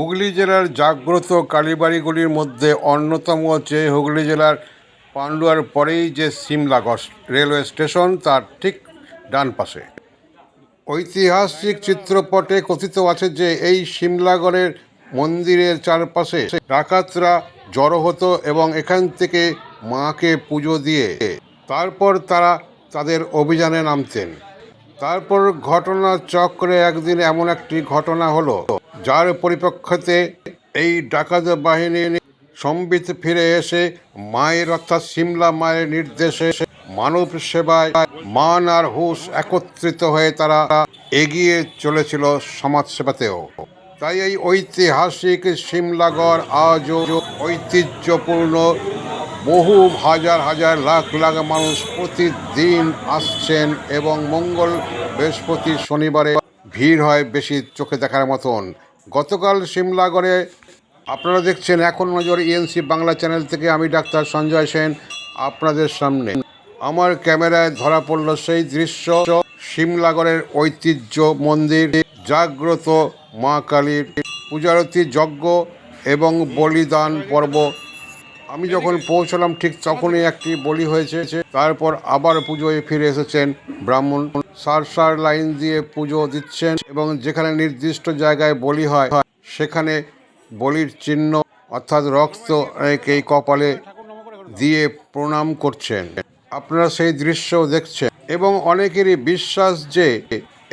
হুগলি জেলার জাগ্রত কালীবাড়িগুলির মধ্যে অন্যতম হচ্ছে হুগলি জেলার পান্ডুয়ার পরেই যে সিমলাগস রেলওয়ে স্টেশন তার ঠিক ডান পাশে। ঐতিহাসিক চিত্রপটে কথিত আছে যে এই সিমলাগড়ের মন্দিরের চারপাশে ডাকাতরা জড়ো হতো এবং এখান থেকে মাকে পুজো দিয়ে, তারপর তারা তাদের অভিযানে নামতেন। তারপর ঘটনা চক্রে একদিন এমন একটি ঘটনা হলো, যার পরিপ্রেক্ষিতে এই ডাকাত বাহিনী সম্বিত ফিরে এসে মায়ের অর্থাৎ সিমলা মায়ের নির্দেশে মানব সেবায় মান আর হুশ একত্রিত হয়ে তারা এগিয়ে চলেছিল সমাজ সেবাতেও। তাই এই ঐতিহাসিক সিমলাগড় আজও ঐতিহ্যপূর্ণ বহু হাজার হাজার লাখ লাখ মানুষ প্রতিদিন আসছেন এবং মঙ্গল বৃহস্পতি শনিবারে ভিড় হয় বেশি চোখে দেখার মতন। গতকাল সিমলাগড়ে আপনারা দেখছেন এখন নজর ইএনসি বাংলা চ্যানেল থেকে আমি ডাক্তার সঞ্জয় সেন আপনাদের সামনে। আমার ক্যামেরায় ধরা পড়ল সেই দৃশ্য, সিমলাগড়ের ঐতিহ্য মন্দির, জাগ্রত মা কালীর পূজারতি যজ্ঞ এবং বলিদান পর্ব। আমি যখন পৌঁছলাম, ঠিক তখনই একটি বলি হয়েছে তারপর আবার পুজোয় ফিরে এসেছেন ব্রাহ্মণ। সার সার লাইন দিয়ে পুজো দিচ্ছেন এবং যেখানে নির্দিষ্ট জায়গায় বলি হয়, সেখানে বলির চিহ্ন অর্থাৎ রক্ত এই কপালে দিয়ে প্রণাম করছেন। আপনারা সেই দৃশ্য দেখছেন এবং অনেকেরই বিশ্বাস যে,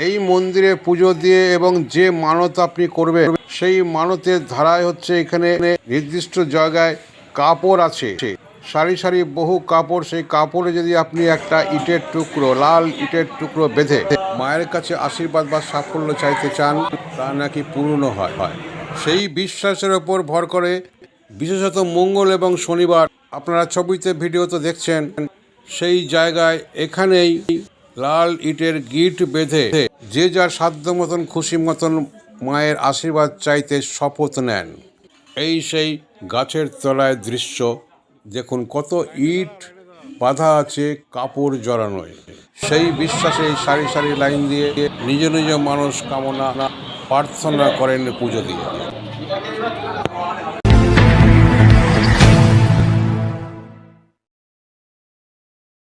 এই মন্দিরে পুজো দিয়ে এবং যে মানত আপনি করবেন, সেই মানতের ধারায় হচ্ছে এখানে নির্দিষ্ট জায়গায় কাপড় আছে। সারি সারি বহু কাপড়, সেই কাপড়ে যদি আপনি একটা ইটের টুকরো, লাল ইটের টুকরো বেঁধে মায়ের কাছে আশীর্বাদ বা সাফল্য চাইতে চান, তা নাকি পূর্ণ হয়। সেই বিশ্বাসের ওপর ভর করে বিশেষত মঙ্গল এবং শনিবার আপনারা ছবিতে ভিডিওতে দেখছেন, সেই জায়গায় এখানেই লাল ইটের গিট বেঁধে যে যার সাধ্য মতন খুশি মতন মায়ের আশীর্বাদ চাইতে শপথ নেন। এই সেই গাছের তলায় দৃশ্য, দেখুন কত ইট, বাধা আছে কাপড় জড়ানোয়। সেই বিশ্বাসে সারি সারি লাইন দিয়ে নিজ নিজ মানুষ কামনা প্রার্থনা করেন পুজো দিয়ে।